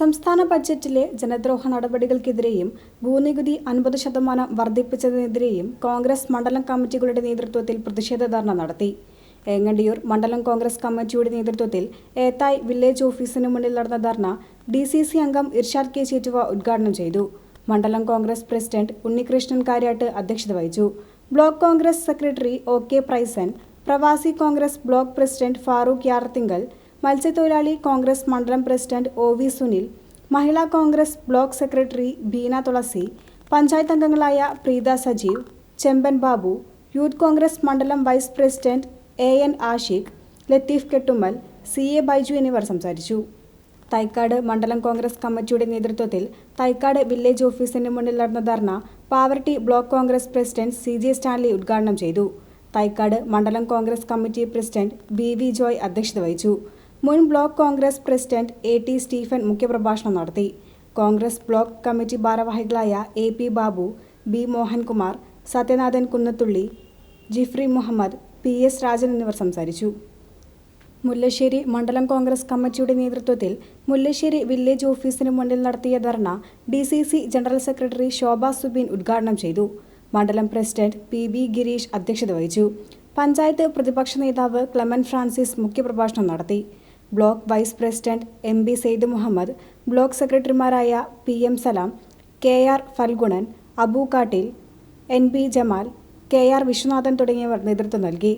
സംസ്ഥാന ബജറ്റിലെ ജനദ്രോഹ നടപടികൾക്കെതിരെയും ഭൂനികുതി അൻപത് ശതമാനം വർദ്ധിപ്പിച്ചതിനെതിരെയും കോൺഗ്രസ് മണ്ഡലം കമ്മിറ്റികളുടെ നേതൃത്വത്തിൽ പ്രതിഷേധ ധർണ നടത്തി. ഏങ്ങണ്ടിയൂർ മണ്ഡലം കോൺഗ്രസ് കമ്മിറ്റിയുടെ നേതൃത്വത്തിൽ ഏത്തായ് വില്ലേജ് ഓഫീസിന് മുന്നിൽ നടന്ന ധർണ ഡി സി സി അംഗം ഇർഷാദ് കെ ചേറ്റുവ ഉദ്ഘാടനം ചെയ്തു. മണ്ഡലം കോൺഗ്രസ് പ്രസിഡന്റ് ഉണ്ണികൃഷ്ണൻ കാര്യാട്ട് അധ്യക്ഷത വഹിച്ചു. Block Congress secretary O K Praisan പ്രവാസി കോൺഗ്രസ് ബ്ലോക്ക് പ്രസിഡന്റ് ഫാറൂഖ് യാർത്തിങ്കൽ മത്സ്യത്തൊഴിലാളി കോൺഗ്രസ് മണ്ഡലം president O V Sunil Mahila Congress block secretary Beena Thulasi panchayat അംഗങ്ങളായ പ്രീത സജീവ് ചെമ്പൻ ബാബു യൂത്ത് കോൺഗ്രസ് മണ്ഡലം vice president A N Ashiq Latheef Kettummal C A Baiju എന്നിവർ സംസാരിച്ചു. തൈക്കാട് മണ്ഡലം കോൺഗ്രസ് കമ്മിറ്റിയുടെ നേതൃത്വത്തിൽ തൈക്കാട് വില്ലേജ് ഓഫീസിന് മുന്നിൽ നടന്ന dharna Pavaratty block Congress president C J Stanley ഉദ്ഘാടനം ചെയ്തു. തൈക്കാട് മണ്ഡലം Congress committee president B V Joy അധ്യക്ഷത വഹിച്ചു. മുൻ block Congress president A T Stephen മുഖ്യപ്രഭാഷണം നടത്തി. കോൺഗ്രസ് ബ്ലോക്ക് കമ്മിറ്റി ഭാരവാഹികളായ A P Babu B Mohankumar Sathyanathan Kunnathully Jifri Muhammad P S Rajan എന്നിവർ സംസാരിച്ചു. മുല്ലശ്ശേരി മണ്ഡലം കോൺഗ്രസ് കമ്മിറ്റിയുടെ നേതൃത്വത്തിൽ മുല്ലശ്ശേരി വില്ലേജ് ഓഫീസിന് മുന്നിൽ നടത്തിയ dharna D C C general secretary Shobha Subin ഉദ്ഘാടനം ചെയ്തു. മണ്ഡലം പ്രസിഡന്റ് പി ബി ഗിരീഷ് അധ്യക്ഷത വഹിച്ചു. പഞ്ചായത്ത് പ്രതിപക്ഷ നേതാവ് ക്ലെമൻ ഫ്രാൻസിസ് മുഖ്യപ്രഭാഷണം നടത്തി. Block vice president M B Syed Muhammad block സെക്രട്ടറിമാരായ P M Salam K R Phalgunan Abu Kattil N B Jamal K R Viswanathan തുടങ്ങിയവർ നേതൃത്വം നൽകി.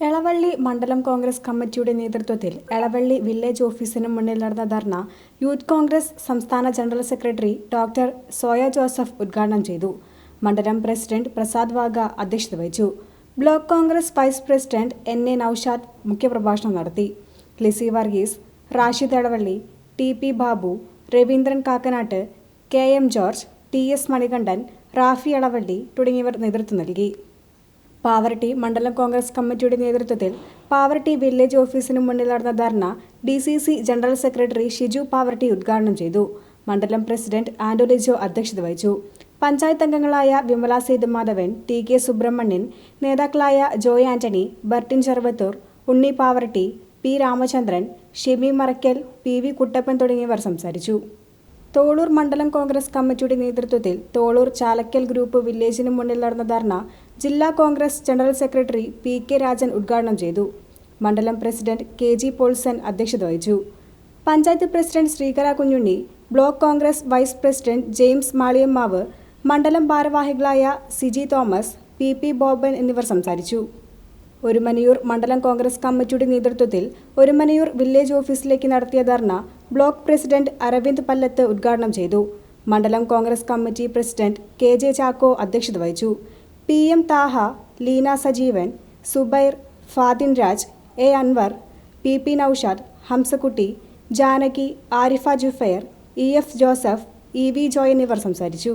എളവള്ളി മണ്ഡലം കോൺഗ്രസ് കമ്മിറ്റിയുടെ നേതൃത്വത്തിൽ എളവള്ളി വില്ലേജ് ഓഫീസിന് മുന്നിൽ നടന്ന ധർണ യൂത്ത് കോൺഗ്രസ് സംസ്ഥാന general secretary doctor Soya Joseph ഉദ്ഘാടനം ചെയ്തു. മണ്ഡലം പ്രസിഡന്റ് പ്രസാദ് വാഗ അധ്യക്ഷത വഹിച്ചു. Block Congress vice president N A Noushad മുഖ്യപ്രഭാഷണം നടത്തി. Lissy Varghese Rashid Edavally T P Babu Raveendran Kakkanattu K M George T S Manikandan Rafi Elavally തുടങ്ങിയവർ നേതൃത്വം നൽകി. പാവർട്ടി മണ്ഡലം കോൺഗ്രസ് കമ്മിറ്റിയുടെ നേതൃത്വത്തിൽ പാവർട്ടി വില്ലേജ് ഓഫീസിനു മുന്നിൽ നടന്ന dharna D C C general secretary Shiju Pavaratty ഉദ്ഘാടനം ചെയ്തു. മണ്ഡലം പ്രസിഡന്റ് ആന്റോലിജോ അധ്യക്ഷത വഹിച്ചു. പഞ്ചായത്ത് അംഗങ്ങളായ വിമല സേതു മാധവൻ ടി കെ സുബ്രഹ്മണ്യൻ നേതാക്കളായ Joy Antony Burtin Cheruvathur Unni Pavaratty P Ramachandran Shemi Maraykkal P V Kuttappan തുടങ്ങിയവർ സംസാരിച്ചു. തോളൂർ മണ്ഡലം കോൺഗ്രസ് കമ്മിറ്റിയുടെ നേതൃത്വത്തിൽ തോളൂർ ചാലക്കൽ ഗ്രൂപ്പ് വില്ലേജിന് മുന്നിൽ നടന്ന ധർണ ജില്ലാ Congress general secretary P K Rajan ഉദ്ഘാടനം ചെയ്തു. മണ്ഡലം പ്രസിഡന്റ് കെ ജി പോൾസൺ അധ്യക്ഷത വഹിച്ചു. Panchayat president Sreekara Kunjunni block Congress vice president James Maliyammavu മണ്ഡലം ഭാരവാഹികളായ Siji Thomas P P Boban എന്നിവർ സംസാരിച്ചു. ഒരുമനയൂർ മണ്ഡലം കോൺഗ്രസ് കമ്മിറ്റിയുടെ നേതൃത്വത്തിൽ ഒരുമനയൂർ വില്ലേജ് ഓഫീസിലേക്ക് നടത്തിയ ധർണ ബ്ലോക്ക് പ്രസിഡന്റ് അരവിന്ദ് പല്ലത്ത് ഉദ്ഘാടനം ചെയ്തു. മണ്ഡലം Congress committee president K J Chacko അധ്യക്ഷത വഹിച്ചു. P M Thaha Leena Sajeevan Zubair Fadin Raj A Anwar P P Noushad Hamzakutty Janaki Arifa Jufair E F Joseph E V Joy എന്നിവർ സംസാരിച്ചു.